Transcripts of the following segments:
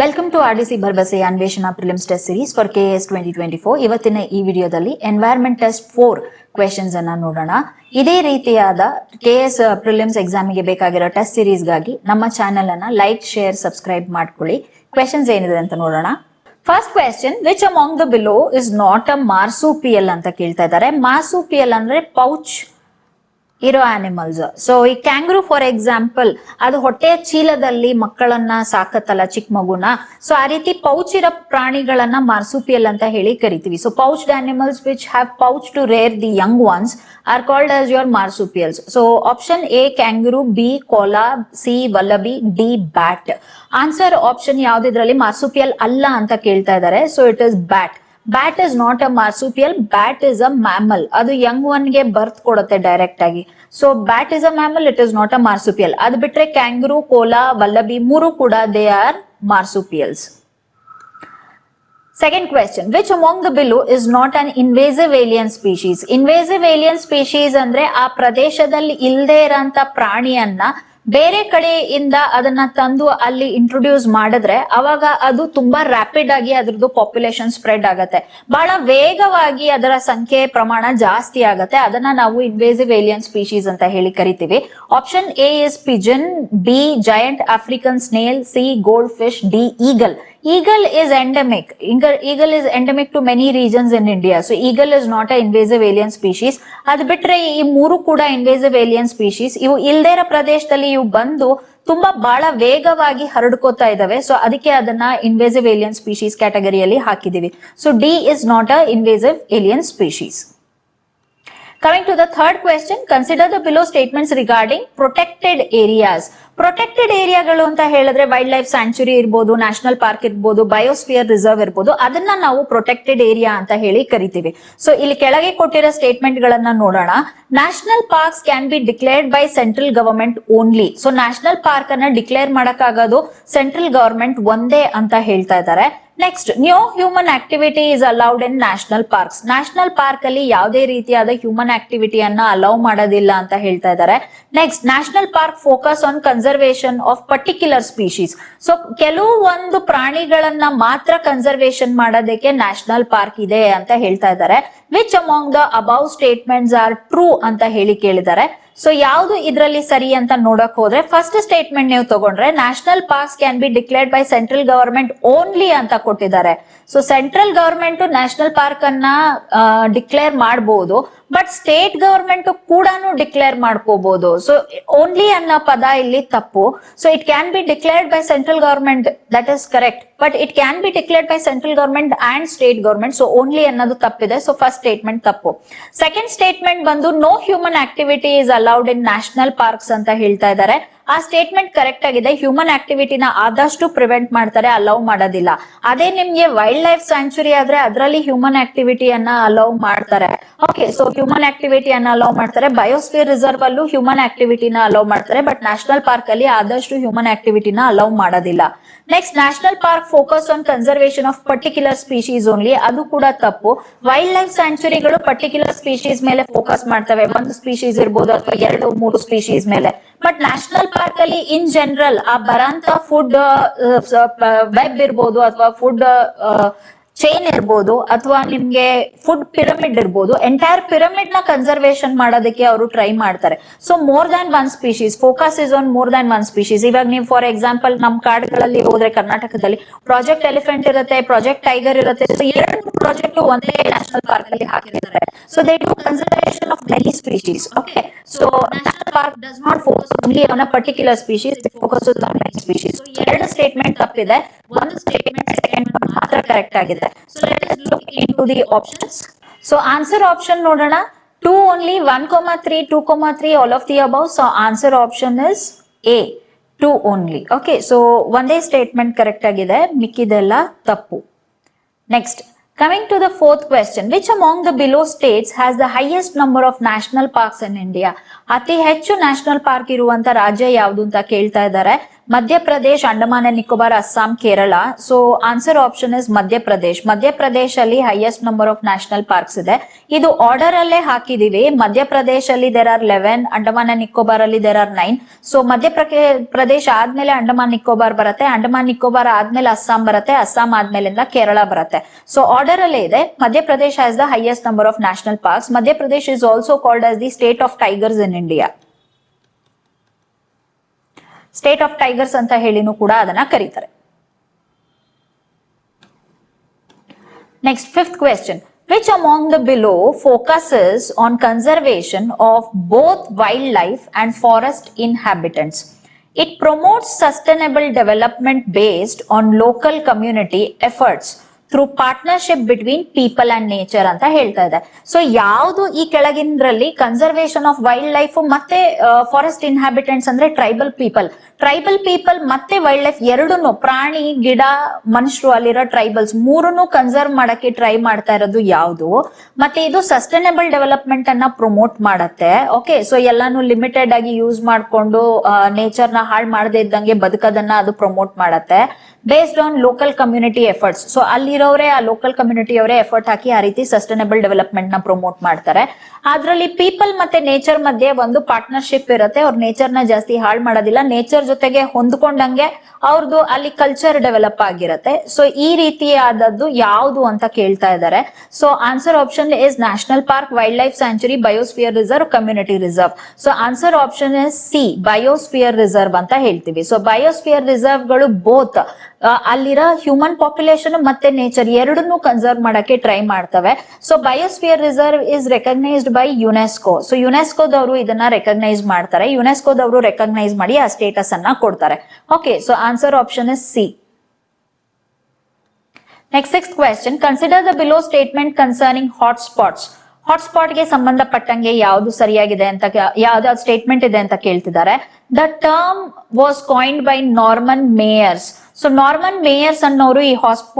Welcome to R D C Bharavase Anveshana prelims test series for K S twenty twenty four ಇವತ್ತಿನ ಈ ವಿಡಿಯೋದಲ್ಲಿ environment test four questions ಅನ್ನ ನೋಡೋಣ. ಇದೇ ರೀತಿಯಾದ ಕೆ ಎಸ್ ಪ್ರಿಲಿಮ್ಸ್ ಎಕ್ಸಾಮಿಗೆ ಬೇಕಾಗಿರೋ ಟೆಸ್ಟ್ ಸಿರೀಸ್ಗಾಗಿ ನಮ್ಮ ಚಾನೆಲ್ ಅನ್ನ ಲೈಕ್ ಶೇರ್ ಸಬ್ಸ್ಕ್ರೈಬ್ ಮಾಡ್ಕೊಳ್ಳಿ. ಕ್ವೆಶನ್ಸ್ ಏನಿದೆ ಅಂತ ನೋಡೋಣ. First question which among the below is not a marsupial ಅಂತ ಕೇಳ್ತಾ ಇದ್ದಾರೆ. ಮಾರ್ಸೂಪಿಯಲ್ ಅಂದ್ರೆ ಪೌಚ್ ಇರೋ ಆನಿಮಲ್ಸ್ ಸೊ ಈ ಕ್ಯಾಂಗ್ರೂ ಫಾರ್ ಎಕ್ಸಾಂಪಲ್ ಅದು ಹೊಟ್ಟೆಯ ಚೀಲದಲ್ಲಿ ಮಕ್ಕಳನ್ನ ಸಾಕತ್ತಲ್ಲ, ಚಿಕ್ಕ ಮಗುನ. ಸೊ ಆ ರೀತಿ ಪೌಚ್ ಇರೋ ಪ್ರಾಣಿಗಳನ್ನ ಮಾರ್ಸುಪಿಯಲ್ ಅಂತ ಹೇಳಿ ಕರಿತೀವಿ. So pouched animals which have pouch to rear the young ones are called as your marsupials so option A kangaroo B koala C wallaby D bat answer option ಯಾವ್ದಿದ್ರಲ್ಲಿ marsupial ಅಲ್ಲ ಅಂತ ಕೇಳ್ತಾ ಇದ್ದಾರೆ so it is bat bat is not a marsupial bat is a mammal ಅದು young ಒನ್ಗೆ birth ಕೊಡುತ್ತೆ direct ಆಗಿ. So bat is a mammal it is not a marsupial ಅದ್ ಬಿಟ್ರೆ ಕ್ಯಾಂಗ್ರೂ ಕೋಲಾ ವಲ್ಲಬಿ ಮೂರು ಕೂಡ they are marsupials second question which among the below is not an invasive alien species invasive alien species ಅಂದ್ರೆ ಆ ಪ್ರದೇಶದಲ್ಲಿ ಇಲ್ಲದೆ ಇರೋಂತ ಪ್ರಾಣಿಯನ್ನ ಬೇರೆ ಕಡೆಯಿಂದ ಅದನ್ನ ತಂದು ಅಲ್ಲಿ ಇಂಟ್ರೊಡ್ಯೂಸ್ ಮಾಡಿದ್ರೆ ಅವಾಗ ಅದು ತುಂಬಾ ರ್ಯಾಪಿಡ್ ಆಗಿ ಅದ್ರದ್ದು ಪಾಪ್ಯುಲೇಷನ್ ಸ್ಪ್ರೆಡ್ ಆಗತ್ತೆ. ಬಹಳ ವೇಗವಾಗಿ ಅದರ ಸಂಖ್ಯೆ ಪ್ರಮಾಣ ಜಾಸ್ತಿ ಆಗತ್ತೆ. ಅದನ್ನ ನಾವು ಇನ್ವೇಸಿವ್ ಏಲಿಯನ್ ಸ್ಪೀಶೀಸ್ ಅಂತ ಹೇಳಿ ಕರಿತೀವಿ. Option A is pigeon B giant African snail C goldfish D eagle eagle is endemic. Eagle, eagle is endemic to many regions in india. So eagle is not a invasive alien species. ಅದ್ ಬಿಟ್ರೆ ಈ ಮೂರು ಕೂಡ invasive alien species ಇವು ಇಲ್ದೇ ಇರೋ ಪ್ರದೇಶದಲ್ಲಿ ಇವು ಬಂದು ತುಂಬಾ ಬಹಳ ವೇಗವಾಗಿ ಹರಡ್ಕೋತಾ ಇದಾವೆ. ಸೊ ಅದಕ್ಕೆ ಅದನ್ನ ಇನ್ವೇಸಿವ್ ಏಲಿಯನ್ ಸ್ಪೀಶೀಸ್ ಕ್ಯಾಟಗರಿಯಲ್ಲಿ ಹಾಕಿದೀವಿ so D is not a invasive alien species Coming to the third question, consider the below statements regarding protected areas. Protected ಏರಿಯಾಗಳು ಅಂತ ಹೇಳಿದ್ರೆ ವೈಲ್ಡ್ ಲೈಫ್ ಸ್ಯಾಂಚುರಿ ಇರ್ಬೋದು ನ್ಯಾಷನಲ್ ಪಾರ್ಕ್ ಇರ್ಬೋದು ಬಯೋಸ್ಫಿಯರ್ ರಿಸರ್ವ್ ಇರ್ಬೋದು ಅದನ್ನ ನಾವು protected area ಅಂತ ಹೇಳಿ ಕರಿತೀವಿ. ಸೊ ಇಲ್ಲಿ ಕೆಳಗೆ ಕೊಟ್ಟಿರೋ ಸ್ಟೇಟ್ಮೆಂಟ್ ಗಳನ್ನ ನೋಡೋಣ. National parks can be declared by central government only so national park ಅನ್ನ ಡಿಕ್ಲೇರ್ ಮಾಡಕ್ಕಾಗೋದು ಸೆಂಟ್ರಲ್ ಗವರ್ಮೆಂಟ್ ಒಂದೇ ಅಂತ ಹೇಳ್ತಾ ಇದ್ದಾರೆ. Next no human activity is allowed in national parks national park ಅಲ್ಲಿ ಯಾವುದೇ ರೀತಿಯಾದ ಹ್ಯೂಮನ್ ಆಕ್ಟಿವಿಟಿಯನ್ನ ಅಲೌ ಮಾಡೋದಿಲ್ಲ ಅಂತ ಹೇಳ್ತಾ ಇದ್ದಾರೆ. Next national park focus on conservation of particular species so ಕೆಲವು ಒಂದು ಪ್ರಾಣಿಗಳನ್ನ ಮಾತ್ರ ಕನ್ಸರ್ವೇಷನ್ ಮಾಡೋದಕ್ಕೆ ನ್ಯಾಷನಲ್ ಪಾರ್ಕ್ ಇದೆ ಅಂತ ಹೇಳ್ತಾ ಇದ್ದಾರೆ which among the above statements are true ಅಂತ ಹೇಳಿ ಕೇಳಿದ್ದಾರೆ. ಸೊ ಯಾವ್ದು ಇದರಲ್ಲಿ ಸರಿ ಅಂತ ನೋಡಕ್ ಹೋದ್ರೆ ಫಸ್ಟ್ ಸ್ಟೇಟ್ಮೆಂಟ್ ನೀವು ತಗೊಂಡ್ರೆ national parks can be declared by central government only ಅಂತ ಕೊಟ್ಟಿದ್ದಾರೆ. So central government national park ಅನ್ನ ಡಿಕ್ಲೇರ್ ಮಾಡಬಹುದು ಬಟ್ ಸ್ಟೇಟ್ ಗವರ್ಮೆಂಟ್ ಕೂಡ ಡಿಕ್ಲೇರ್ ಮಾಡ್ಕೋಬಹುದು ಸೊ ಓನ್ಲಿ ಅನ್ನೋ ಪದ ಇಲ್ಲಿ ತಪ್ಪು. So it can be declared by central government that is correct but it can be declared by central government and state government so only ಅನ್ನೋದು ತಪ್ಪಿದೆ. So first statement ತಪ್ಪು. Second statement ಬಂದು no human activity is allowed in national parks ಅಂತ ಹೇಳ್ತಾ ಇದ್ದಾರೆ. ಆ statement correct ಆಗಿದೆ. Human ಆಕ್ಟಿವಿಟಿನ ಆದಷ್ಟು ಪ್ರಿವೆಂಟ್ ಮಾಡ್ತಾರೆ ಅಲೌ ಮಾಡೋದಿಲ್ಲ. ಅದೇ ನಿಮ್ಗೆ ವೈಲ್ಡ್ ಲೈಫ್ ಸ್ಯಾಂಚುರಿ ಆದ್ರೆ ಅದರಲ್ಲಿ ಹ್ಯೂಮನ್ ಆಕ್ಟಿವಿಟಿಯನ್ನ ಅಲೌ ಮಾಡ್ತಾರೆ. ಓಕೆ ಸೊ ಹ್ಯೂಮನ್ ಆಕ್ಟಿವಿಟಿಯನ್ನ ಅಲೌ ಮಾಡ್ತಾರೆ. ಬಯೋಸ್ಫಿಯರ್ ರಿಸರ್ವ್ ಅಲ್ಲೂ ಹ್ಯೂಮನ್ ಆಕ್ಟಿವಿಟಿನ ಅಲೌ ಮಾಡ್ತಾರೆ ಬಟ್ ನ್ಯಾಷನಲ್ ಪಾರ್ಕ್ ಅಲ್ಲಿ ಆದಷ್ಟು ಹ್ಯೂಮನ್ ಆಕ್ಟಿವಿಟಿನ ಅಲೌ ಮಾಡೋದಿಲ್ಲ. Next national park focus on conservation of particular species only ಅದು ಕೂಡ ತಪ್ಪು. ವೈಲ್ಡ್ ಲೈಫ್ ಸ್ಯಾಂಚುರಿಗಳು ಪರ್ಟಿಕ್ಯುಲರ್ ಸ್ಪೀಶೀಸ್ ಮೇಲೆ ಫೋಕಸ್ ಮಾಡ್ತವೆ. ಒಂದು ಸ್ಪೀಶೀಸ್ ಇರ್ಬೋದು ಅಥವಾ ಎರಡು, ಮೂರು ಸ್ಪೀಶೀಸ್ ಮೇಲೆ. ಬಟ್ ನ್ಯಾಷನಲ್ ಅಲ್ಲಿ ಇನ್ ಜನರಲ್ ಆ ಬರಂತ ಫುಡ್ ವೆಬ್ ಇರ್ಬೋದು ಅಥವಾ ಫುಡ್ ಚೈನ್ ಇರ್ಬೋದು ಅಥವಾ ನಿಮ್ಗೆ ಫುಡ್ ಪಿರಮಿಡ್ ಇರ್ಬೋದು ಎಂಟೈರ್ ಪಿರಮಿಡ್ನ ಕನ್ಸರ್ವೇಶನ್ ಮಾಡೋದಕ್ಕೆ ಅವರು ಟ್ರೈ ಮಾಡ್ತಾರೆ. So more than one species focus is on more than one species ಇವಾಗ ನೀವು ಫಾರ್ ಎಕ್ಸಾಂಪಲ್ ನಮ್ ಕಾಡುಗಳಲ್ಲಿ ಹೋದ್ರೆ ಕರ್ನಾಟಕದಲ್ಲಿ ಪ್ರಾಜೆಕ್ಟ್ ಎಲಿಫೆಂಟ್ ಇರುತ್ತೆ ಪ್ರಾಜೆಕ್ಟ್ ಟೈಗರ್ ಇರುತ್ತೆ ಸೊ ಎರಡು ಪ್ರಾಜೆಕ್ಟ್ ಒಂದೇ ನ್ಯಾಷನಲ್ ಪಾರ್ಕ್ ಅಲ್ಲಿ ಹಾಕಿರ್ತಾರೆ. So they do conservation of many species okay so national park does not focus only on a particular species focus on many species ಎರಡು statement ತಪ್ಪಿದೆ. ಒಂದು statement second ಮಾತ್ರ correct ಆಗಿದೆ. So let us look into the options. So answer option ನೋಡೋಣ. 2 only 1 comma 3 2 comma 3 all of the above. So, answer option is a. 2 only, okay? So, ಒಂದೇ statement correct ಆಗಿದೆ. ಮಿಕ್ಕಿದೆಲ್ಲ ತಪ್ಪು. Next Coming to the fourth question, which among the below states has the highest number of national parks in India? ಅತಿ ಹೆಚ್ಚು national park ಇರುವಂತ ರಾಜ್ಯ ಯಾವುದು ಅಂತ ಕೇಳ್ತಾ ಇದ್ದಾರೆ. Madhya Pradesh, Andaman and Nicobar, Assam, Kerala. So answer option is Madhya Pradesh. Madhya Pradesh ಅಲ್ಲಿ highest number of national parks ಇದೆ. ಇದು ಆರ್ಡರ್ ಅಲ್ಲೇ ಹಾಕಿದೀವಿ. ಮಧ್ಯಪ್ರದೇಶ್ ಅಲ್ಲಿ there are eleven Andaman and Nicobar ಅಲ್ಲಿ there are nine so Madhya Pradesh ಆದ್ಮೇಲೆ ಅಂಡಮಾನ್, ನಿಕೋಬಾರ್ ಬರುತ್ತೆ. ಅಂಡಮಾನ್, ನಿಕೋಬಾರ್ ಆದ್ಮೇಲೆ ಅಸ್ಸಾಂ ಬರುತ್ತೆ. ಅಸ್ಸಾಂ ಆದ್ಮೇಲಿಂದ ಕೇರಳ ಬರುತ್ತೆ. ಸೊ ಆರ್ಡರ್ ಅಲ್ಲೇ ಇದೆ. Madhya Pradesh has the highest number of national parks Madhya Pradesh is also called as the state of tigers in India state of tigers ಅಂತ ಹೇಳಿನೂ ಕೂಡ ಅದನ್ನ ಕರೀತಾರೆ. Next fifth question which among the below focuses on conservation of both wildlife and forest inhabitants it promotes sustainable development based on local community efforts through partnership between people and nature ಅಂತ ಹೇಳ್ತಾ ಇದೆ. So ಯಾವುದು ಈ ಕೆಳಗಿಂದ್ರಲ್ಲಿ conservation of wildlife ಮತ್ತೆ forest inhabitants ಅಂದ್ರೆ tribal people tribal people ಮತ್ತೆ wildlife ಎರಡೂ ಪ್ರಾಣಿ, ಗಿಡ ಮನುಷ್ಯರು ಅಲ್ಲಿರೋ ಟ್ರೈಬಲ್ಸ್ ಮೂರನ್ನು ಕನ್ಸರ್ವ್ ಮಾಡಕ್ಕೆ ಟ್ರೈ ಮಾಡ್ತಾ ಇರೋದು ಯಾವುದು? ಮತ್ತೆ ಇದು ಸಸ್ಟೈನಬಲ್ ಡೆವಲಪ್ಮೆಂಟ್ ಅನ್ನ ಪ್ರಮೋಟ್ ಮಾಡತ್ತೆ. ಓಕೆ ಸೊ ಎಲ್ಲಾನು ಲಿಮಿಟೆಡ್ ಆಗಿ ಯೂಸ್ ಮಾಡಿಕೊಂಡು ನೇಚರ್ನ ಹಾಳು ಮಾಡದೇ ಇದ್ದಂಗೆ ಬದುಕೋದನ್ನ ಅದು ಪ್ರಮೋಟ್ ಮಾಡತ್ತೆ. Based on local community efforts so ಅಲ್ಲಿರೋರೆ ಆ ಲೋಕಲ್ ಕಮ್ಯುನಿಟಿ ಅವರೇ ಎಫರ್ಟ್ ಹಾಕಿ ಆ ರೀತಿ ಸಸ್ಟೈನಬಲ್ ಡೆವಲಪ್ಮೆಂಟ್ನ ಪ್ರಮೋಟ್ ಮಾಡ್ತಾರೆ. ಅದ್ರಲ್ಲಿ ಪೀಪಲ್ ಮತ್ತೆ ನೇಚರ್ ಮಧ್ಯೆ ಒಂದು ಪಾರ್ಟ್ನರ್ಶಿಪ್ ಇರುತ್ತೆ. ಅವ್ರ ನೇಚರ್ನ ಜಾಸ್ತಿ ಹಾಳು ಮಾಡೋದಿಲ್ಲ. ನೇಚರ್ ಜೊತೆಗೆ ಹೊಂದ್ಕೊಂಡಂಗೆ ಅವ್ರದ್ದು ಅಲ್ಲಿ ಕಲ್ಚರ್ ಡೆವಲಪ್ ಆಗಿರುತ್ತೆ. ಸೊ ಈ ರೀತಿಯಾದದ್ದು ಯಾವುದು ಅಂತ ಕೇಳ್ತಾ ಇದ್ದಾರೆ so answer option is national park wildlife sanctuary biosphere reserve community reserve so answer option is C biosphere reserve ಅಂತ ಹೇಳ್ತೀವಿ. ಸೊ ಬಯೋಸ್ಫಿಯರ್ ರಿಸರ್ವ್ಗಳು ಬೋತ್ ಅಲ್ಲಿರೋ ಹ್ಯೂಮನ್ ಪಾಪ್ಯುಲೇಷನ್ ಮತ್ತೆ ನೇಚರ್ ಎರಡನ್ನೂ ಕನ್ಸರ್ವ್ ಮಾಡಕ್ಕೆ ಟ್ರೈ ಮಾಡ್ತವೆ. So biosphere reserve is recognized by UNESCO so ಯುನೆಸ್ಕೋದವರು ಇದನ್ನ recognise ಮಾಡ್ತಾರೆ. ಯುನೆಸ್ಕೋದವರು ರೆಕಗ್ನೈಸ್ ಮಾಡಿ ಆ ಸ್ಟೇಟಸ್ ಅನ್ನ ಕೊಡ್ತಾರೆ. Okay so answer option is C next six question consider the below statement concerning hotspots spots ಹಾಟ್ಗೆ ಸಂಬಂಧಪಟ್ಟಂಗೆ ಯಾವುದು ಸರಿಯಾಗಿದೆ ಅಂತ ಯಾವ್ದು ಸ್ಟೇಟ್ಮೆಂಟ್ ಇದೆ ಅಂತ ಕೇಳ್ತಿದ್ದಾರೆ. The term was coined by Norman Myers so Norman Myers ಅನ್ನೋರು ಈ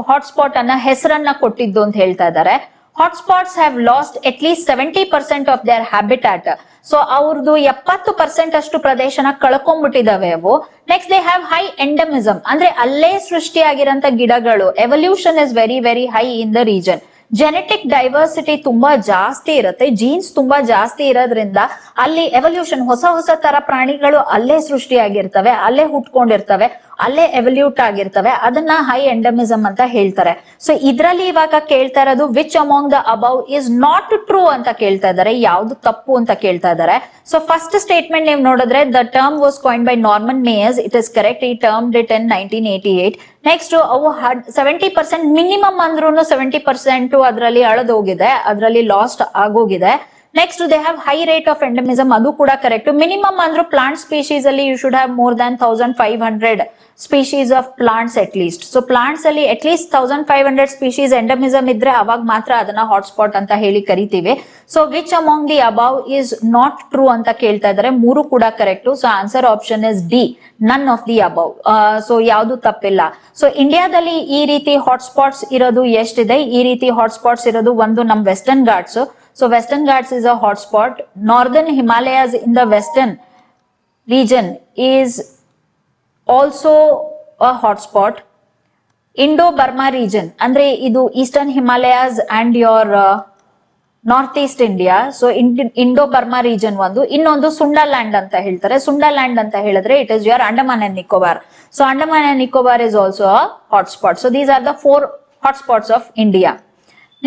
ಹಾಟ್ಸ್ಪಾಟ್ ಅನ್ನ ಹೆಸರನ್ನ ಕೊಟ್ಟಿದ್ದು ಅಂತ ಹೇಳ್ತಾ ಇದ್ದಾರೆ. Hotspots have lost at least seventy percent of their habitat so ಅವ್ರದ್ದು ಎಪ್ಪತ್ತು ಪರ್ಸೆಂಟ್ ಅಷ್ಟು ಪ್ರದೇಶನ ಕಳ್ಕೊಂಡ್ಬಿಟ್ಟಿದಾವೆ ಅವು. Next they have high endemism ಅಂದ್ರೆ ಅಲ್ಲೇ ಸೃಷ್ಟಿಯಾಗಿರಂತ ಗಿಡಗಳು. Evolution is very very high in the region genetic diversity ತುಂಬಾ ಜಾಸ್ತಿ ಇರುತ್ತೆ. ಜೀನ್ಸ್ ತುಂಬಾ ಜಾಸ್ತಿ ಇರೋದ್ರಿಂದ ಅಲ್ಲಿ ಎವಲ್ಯೂಷನ್ ಹೊಸ ಹೊಸ ತರ ಪ್ರಾಣಿಗಳು ಅಲ್ಲೇ ಸೃಷ್ಟಿಯಾಗಿರ್ತವೆ, ಅಲ್ಲೇ ಹುಟ್ಕೊಂಡಿರ್ತವೆ. ಅಲ್ಲೇ ಎವಲ್ಯೂಟ್ ಆಗಿರ್ತವೆ. ಅದನ್ನ ಹೈ ಎಂಡಮಿಸಮ್ ಅಂತ ಹೇಳ್ತಾರೆ. ಸೊ ಇದ್ರಲ್ಲಿ ಇವಾಗ ಕೇಳ್ತಾ ಇರೋದು which among the above is not true ಅಂತ ಕೇಳ್ತಾ ಇದ್ದಾರೆ. ಯಾವ್ದು ತಪ್ಪು ಅಂತ ಕೇಳ್ತಾ ಇದ್ದಾರೆ. ಸೊ ಫಸ್ಟ್ ಸ್ಟೇಟ್ಮೆಂಟ್ ನೀವು ನೋಡಿದ್ರೆ the term was coin by Norman Myers it is correct ಈ term ಡಿಟ್ in nineteen eighty eight next ಅವು ಸೆವೆಂಟಿ ಪರ್ಸೆಂಟ್ ಮಿನಿಮಮ್ ಅಂದ್ರೂ ಸೆವೆಂಟಿ ಪರ್ಸೆಂಟ್ ಅದರಲ್ಲಿ ಅಳದೋಗಿದೆ. ಅದರಲ್ಲಿ ಲಾಸ್ಟ್ ಆಗೋಗಿದೆ. Next they have high rate of endemism ಅದು ಕೂಡ ಕರೆಕ್ಟ್ ಮಿನಿಮಮ್ ಅಂದ್ರೆ ಪ್ಲಾಂಟ್ ಸ್ಪೀಶೀಸ್ ಅಲ್ಲಿ you should have more than thousand five hundred species of plants at least so plants ಅಲ್ಲಿ at least thousand five hundred species endemism ಇದ್ರೆ ಅವಾಗ ಮಾತ್ರ ಅದನ್ನ hotspot ಅಂತ ಹೇಳಿ ಕರಿತೀವಿ. So which among the above is not true ಅಂತ ಕೇಳ್ತಾ ಇದ್ದಾರೆ ಮೂರು ಕೂಡ correct so answer option is D none of the above so ಯಾವುದು ತಪ್ಪಿಲ್ಲ. ಸೊ ಇಂಡಿಯಾದಲ್ಲಿ ಈ ರೀತಿ ಹಾಟ್ಸ್ಪಾಟ್ಸ್ ಇರೋದು ಎಷ್ಟಿದೆ? ಈ ರೀತಿ ಹಾಟ್ಸ್ಪಾಟ್ಸ್ ಇರೋದು ಒಂದು ನಮ್ Western Ghats so Western Ghats is a hotspot northern Himalayas in the western region is also a hotspot. Indo Burma region ಅಂದ್ರೆ ಇದು eastern Himalayas and your north east India so Indo Burma region ಒಂದು. ಇನ್ನೊಂದು ಸುಂಡಾ land ಅಂತ ಹೇಳ್ತಾರೆ. ಸುಂಡಾ land ಅಂತ ಹೇಳಿದ್ರೆ it is your Andaman and Nicobar so Andaman and Nicobar is also hotspot so these are the four hotspots of India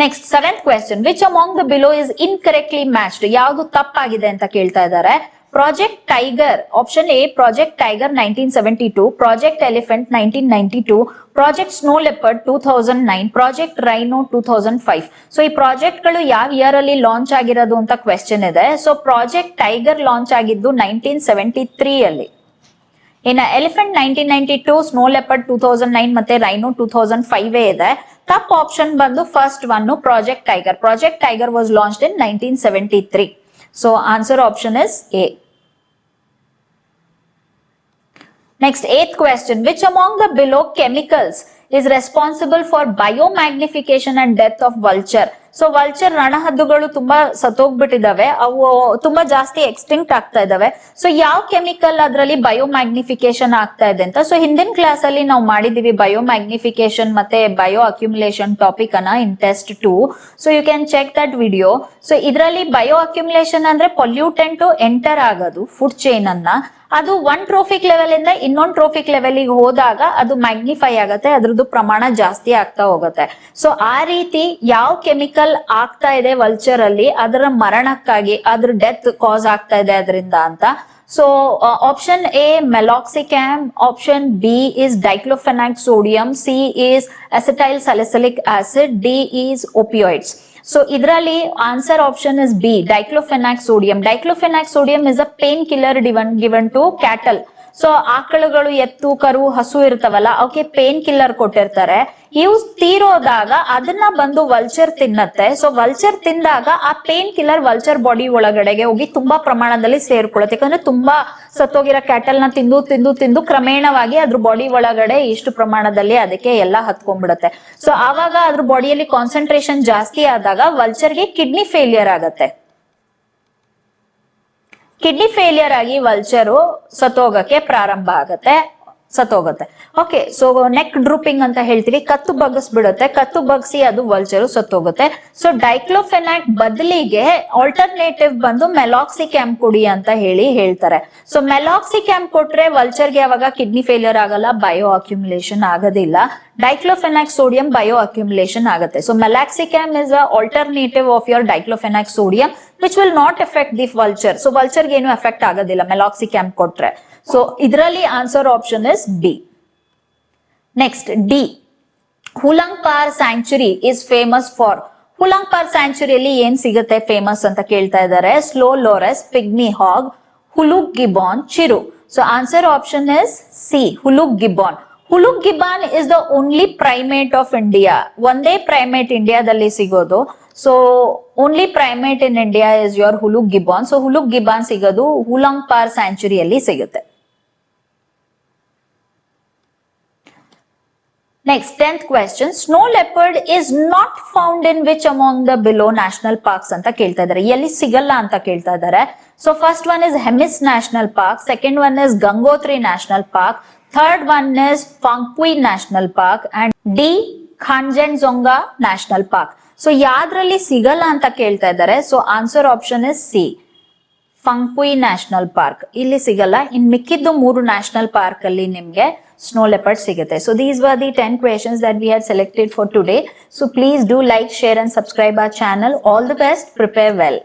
next seventh question which among the below is incorrectly matched ಯಾವುದು ತಪ್ಪಾಗಿದೆ ಅಂತ ಕೇಳ್ತಾ ಇದ್ದಾರೆ. Project tiger option A project tiger nineteen seventy two project elephant nineteen ninety two project snow leopard two thousand nine project rhino two thousand five so ಈ ಪ್ರಾಜೆಕ್ಟ್ಗಳು ಯಾವ year ಅಲ್ಲಿ launch ಆಗಿರೋದು ಅಂತ ಕ್ವೆಶನ್ ಇದೆ. ಸೊ ಪ್ರಾಜೆಕ್ಟ್ ಟೈಗರ್ ಲಾಂಚ್ ಆಗಿದ್ದು nineteen seventy three ಅಲ್ಲಿ. ಇನ್ನ elephant nineteen ninety two snow leopard two thousand nine ಮತ್ತೆ ರೈನೋ ಟೂ ಥೌಸಂಡ್ ಫೈವ್ ಇದೆ. ತಪ್ ಆಪ್ಷನ್ ಬಂದು first one project tiger project tiger was launched in nineteen seventy three so answer option is A Next, eighth question. Which among the below chemicals is responsible for biomagnification and death of vulture so vulture ರಣಹದ್ದುಗಳು ತುಂಬಾ ಸತ್ತೋಗ್ಬಿಟ್ಟಿದಾವೆ ಅವು ತುಂಬಾ ಜಾಸ್ತಿ extinct ಆಗ್ತಾ ಇದಾವೆ so ಯಾವ chemical ಅದರಲ್ಲಿ ಬಯೋಮ್ಯಾಗ್ನಿಫಿಕೇಶನ್ ಆಗ್ತಾ ಇದೆ ಅಂತ? ಸೊ ಹಿಂದಿನ ಕ್ಲಾಸ್ ಅಲ್ಲಿ ನಾವು ಮಾಡಿದೀವಿ ಬಯೋಮ್ಯಾಗ್ನಿಫಿಕೇಶನ್ ಮತ್ತೆ ಬಯೋ ಅಕ್ಯುಮುಲೇಷನ್ ಟಾಪಿಕ್ ಅನ್ನ in test too so you can check that video so ಇದರಲ್ಲಿ ಬಯೋ ಅಕ್ಯುಮುಲೇಷನ್ ಅಂದ್ರೆ ಪೊಲ್ಯೂಟೆಂಟ್ ಎಂಟರ್ ಆಗೋದು ಫುಡ್ ಚೈನ್ ಅನ್ನ. ಅದು ಒನ್ ಟ್ರೋಫಿಕ್ ಲೆವೆಲ್ ಇಂದ ಇನ್ನೊಂದು ಟ್ರೋಫಿಕ್ ಲೆವೆಲ್ಗೆ ಹೋದಾಗ ಅದು ಮ್ಯಾಗ್ನಿಫೈ ಆಗುತ್ತೆ, ಅದ್ರದ್ದು ಪ್ರಮಾಣ ಜಾಸ್ತಿ ಆಗ್ತಾ ಹೋಗುತ್ತೆ. ಸೊ ಆ ರೀತಿ ಯಾವ ಕೆಮಿಕಲ್ ಆಗ್ತಾ ಇದೆ ವಲ್ಚರ್ ಅಲ್ಲಿ, ಅದರ ಮರಣಕ್ಕಾಗಿ, ಅದ್ರ ಡೆತ್ ಕಾಸ್ ಆಗ್ತಾ ಇದೆ ಅದರಿಂದ ಅಂತ. So option A meloxicam option B is diclofenac sodium C is acetyl salicylic acid D is opioids so ಇದರಲ್ಲಿ answer option is B diclofenac sodium diclofenac sodium is a painkiller ಡಿವನ್ given to cattle so ಆಕಳುಗಳು ಎತ್ತು, ಕರು, ಹಸು ಇರ್ತಾವಲ್ಲ ಅವಕ್ಕೆ pain killer ಕೊಟ್ಟಿರ್ತಾರೆ. ಇವು ತೀರೋದಾಗ ಅದನ್ನ ಬಂದು ವಲ್ಚರ್ ತಿನ್ನತ್ತೆ. ಸೊ ವಲ್ಚರ್ ತಿಂದಾಗ ಆ ಪೇನ್ ಕಿಲ್ಲರ್ ವಲ್ಚರ್ ಬಾಡಿ ಒಳಗಡೆಗೆ ಹೋಗಿ ತುಂಬಾ ಪ್ರಮಾಣದಲ್ಲಿ ಸೇರ್ಕೊಳ್ಳುತ್ತೆ ಯಾಕಂದ್ರೆ ತುಂಬಾ ಸತ್ತೋಗಿರೋ ಕ್ಯಾಟಲ್ನ ತಿಂದು ತಿಂದು ತಿಂದು ಕ್ರಮೇಣವಾಗಿ ಅದ್ರ ಬಾಡಿ ಒಳಗಡೆ ಇಷ್ಟು ಪ್ರಮಾಣದಲ್ಲಿ ಅದಕ್ಕೆ ಎಲ್ಲ ಹತ್ಕೊಂಡ್ಬಿಡುತ್ತೆ. ಸೊ ಆವಾಗ ಅದ್ರ ಬಾಡಿಯಲ್ಲಿ ಕಾನ್ಸಂಟ್ರೇಷನ್ ಜಾಸ್ತಿ ಆದಾಗ ವಲ್ಚರ್ಗೆ ಕಿಡ್ನಿ ಫೇಲಿಯರ್ ಆಗತ್ತೆ. ಕಿಡ್ನಿ ಫೇಲಿಯರ್ ಆಗಿ ವಲ್ಚರು ಸತ್ತೋಗಕ್ಕೆ ಪ್ರಾರಂಭ ಆಗತ್ತೆ. ಸತ್ತೋಗುತ್ತೆ. ಓಕೆ ಸೊ ನೆಕ್ ಡ್ರೂಪಿಂಗ್ ಅಂತ ಹೇಳ್ತೀವಿ. ಕತ್ತು ಬಗ್ಗಿಸ್ಬಿಡುತ್ತೆ ಕತ್ತು ಬಗ್ಸಿ ಅದು ವಲ್ಚರು ಸತ್ತೋಗುತ್ತೆ. ಸೊ ಡೈಕ್ಲೋಫೆನಾಕ್ ಬದಲಿಗೆ ಆಲ್ಟರ್ನೇಟಿವ್ ಬಂದು ಮೆಲಾಕ್ಸಿ ಕ್ಯಾಂಪ್ ಕುಡಿ ಅಂತ ಹೇಳಿ ಹೇಳ್ತಾರೆ. ಸೊ ಮೆಲಾಕ್ಸಿ ಕ್ಯಾಂಪ್ ಕೊಟ್ರೆ ವಲ್ಚರ್ಗೆ ಯಾವಾಗ ಕಿಡ್ನಿ ಫೇಲ್ಯೂರ್ ಆಗಲ್ಲ ಬಯೋ ಅಕ್ಯುಮುಲೇಷನ್ ಆಗೋದಿಲ್ಲ. ಡೈಕ್ಲೋಫೆನಾಕ್ ಸೋಡಿಯಂ ಬಯೋ ಅಕ್ಯುಮುಲೇಷನ್ ಆಗುತ್ತೆ. So meloxicam is a alternative of your diclofenac sodium which will not effect the vulture so ವಲ್ಚರ್ಗೆ ಏನು ಎಫೆಕ್ಟ್ ಆಗೋದಿಲ್ಲ ಮೆಲಾಕ್ಸಿ ಕ್ಯಾಂಪ್ ಕೊಟ್ರೆ. ಸೊ ಇದರಲ್ಲಿ answer option is B next the Hollongapar sanctuary is famous for Hollongapar ಸ್ಯಾಂಚುರಿಯಲ್ಲಿ ಏನ್ ಸಿಗುತ್ತೆ famous ಅಂತ ಕೇಳ್ತಾ ಇದ್ದಾರೆ? Slow loris pygmy hog hoolock gibbon chiru so answer option is C hoolock gibbon hoolock gibbon is the only primate of India ಒಂದೇ primate ಇಂಡಿಯಾದಲ್ಲಿ ಸಿಗೋದು. So only primate in India is your hoolock gibbon so hoolock gibbon ಸಿಗೋದು ಹುಲಂಗ್ ಸ್ಯಾಂಚುರಿಯಲ್ಲಿ ಸಿಗುತ್ತೆ. Next tenth question snow leopard is not found in which among the below national parks ಅಂತ ಕೇಳ್ತಾ ಇದ್ದಾರೆ. ಎಲ್ಲಿ ಸಿಗಲ್ಲ ಅಂತ ಕೇಳ್ತಾ ಇದ್ದಾರೆ. So first one is Hemis national park second one is Gangotri national park third one is Phawngpui national park and the Khangchendzonga national park so ಯಾವ್ದ್ರಲ್ಲಿ ಸಿಗಲ್ಲ ಅಂತ ಕೇಳ್ತಾ ಇದ್ದಾರೆ. So answer option is C Phawngpui national park ಇಲ್ಲಿ ಸಿಗಲ್ಲ. ಇನ್ ಮಿಕ್ಕಿದ್ದು ಮೂರು ನ್ಯಾಷನಲ್ ಪಾರ್ಕ್ ಅಲ್ಲಿ ನಿಮ್ಗೆ ಸ್ನೋ ಲೆಪರ್ಡ್ ಸಿಗುತ್ತೆ. So these were the ten questions that we had selected for today so please do like share and subscribe our channel all the best prepare well